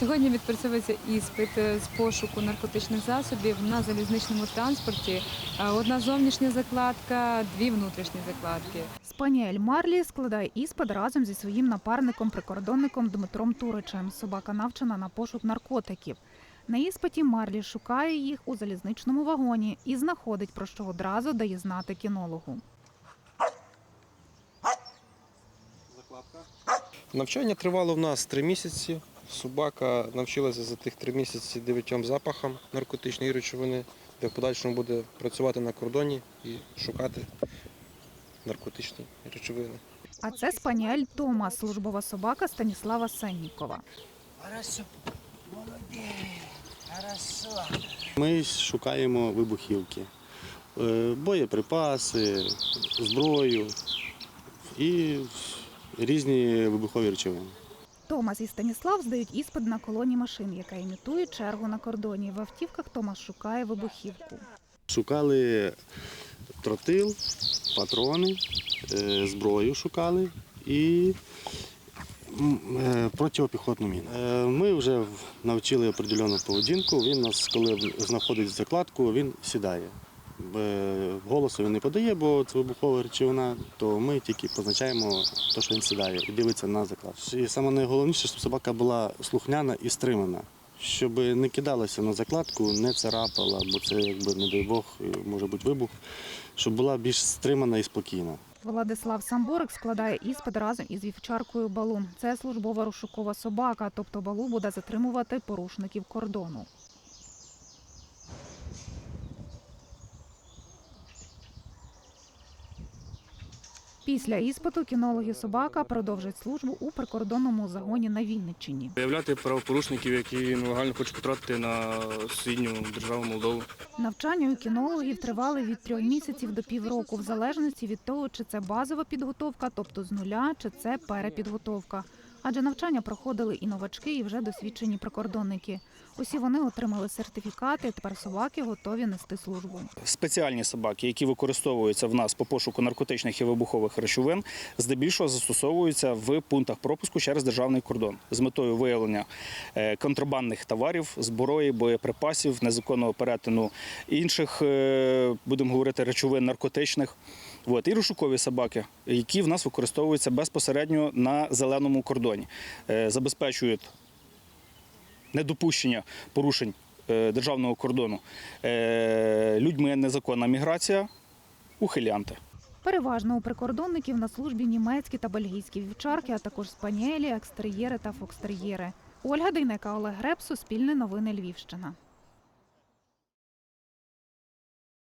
Сьогодні відпрацьовується іспит е, з пошуку наркотичних засобів на залізничному транспорті. Е, Одна зовнішня закладка, дві внутрішні закладки. Спаніель Марлі складає іспит разом зі своїм напарником-прикордонником Дмитром Туричем. Собака навчена на пошук наркотиків. На іспиті Марлі шукає їх у залізничному вагоні і знаходить, про що одразу дає знати кінологу. Навчання тривало в нас три місяці. Собака навчилася за тих три місяці дев'ятьом запахам наркотичної речовини, де в подальшому буде працювати на кордоні і шукати наркотичні речовини. А це спаніель Тома, службова собака Станіслава. Хорошо. Ми шукаємо вибухівки, е, боєприпаси, зброю і різні вибухові речовини. Томас і Станіслав здають іспит на колоні машин, яка імітує чергу на кордоні. В автівках Томас шукає вибухівку. Шукали тротил, патрони, е, зброю шукали і е, протипіхотну міну. Е, Ми вже навчили определену поведінку. Він нас, коли знаходить закладку, він сідає. Е, Голосу він не подає, бо це вибухова речовина, то ми тільки позначаємо те, що він сідає і дивиться на заклад. І саме найголовніше, щоб собака була слухняна і стримана. Щоб не кидалася на закладку, не царапала, бо це, якби, не дай Бог, може бути вибух, щоб була більш стримана і спокійна. Владислав Самборик складає іспит разом із вівчаркою Балу. Це службова розшукова собака, тобто Балу буде затримувати порушників кордону. Після іспиту кінологи собака продовжать службу у прикордонному загоні на Вінниччині. Виявляти правопорушників, які нелегально хочуть потрапити на сусідню державу Молдову. Навчання у кінологів тривали від трьох місяців до півроку, в залежності від того, чи це базова підготовка, тобто з нуля, чи це перепідготовка. Адже навчання проходили і новачки, і вже досвідчені прикордонники. Усі вони отримали сертифікати. Тепер собаки готові нести службу. Спеціальні собаки, які використовуються в нас по пошуку наркотичних і вибухових речовин, здебільшого застосовуються в пунктах пропуску через державний кордон з метою виявлення е, контрабандних товарів, зброї, боєприпасів, незаконного перетину інших, е, будемо говорити, речовин наркотичних. От, і розшукові собаки, які в нас використовуються безпосередньо на зеленому кордоні, Е, забезпечують недопущення порушень е, державного кордону е, людьми незаконна міграція, ухилянти. Переважно у прикордонників на службі німецькі та бельгійські вівчарки, а також спаніелі, екстер'єри та фокстер'єри. Ольга Дейнека, Олег Греб, Суспільне новини Львівщина.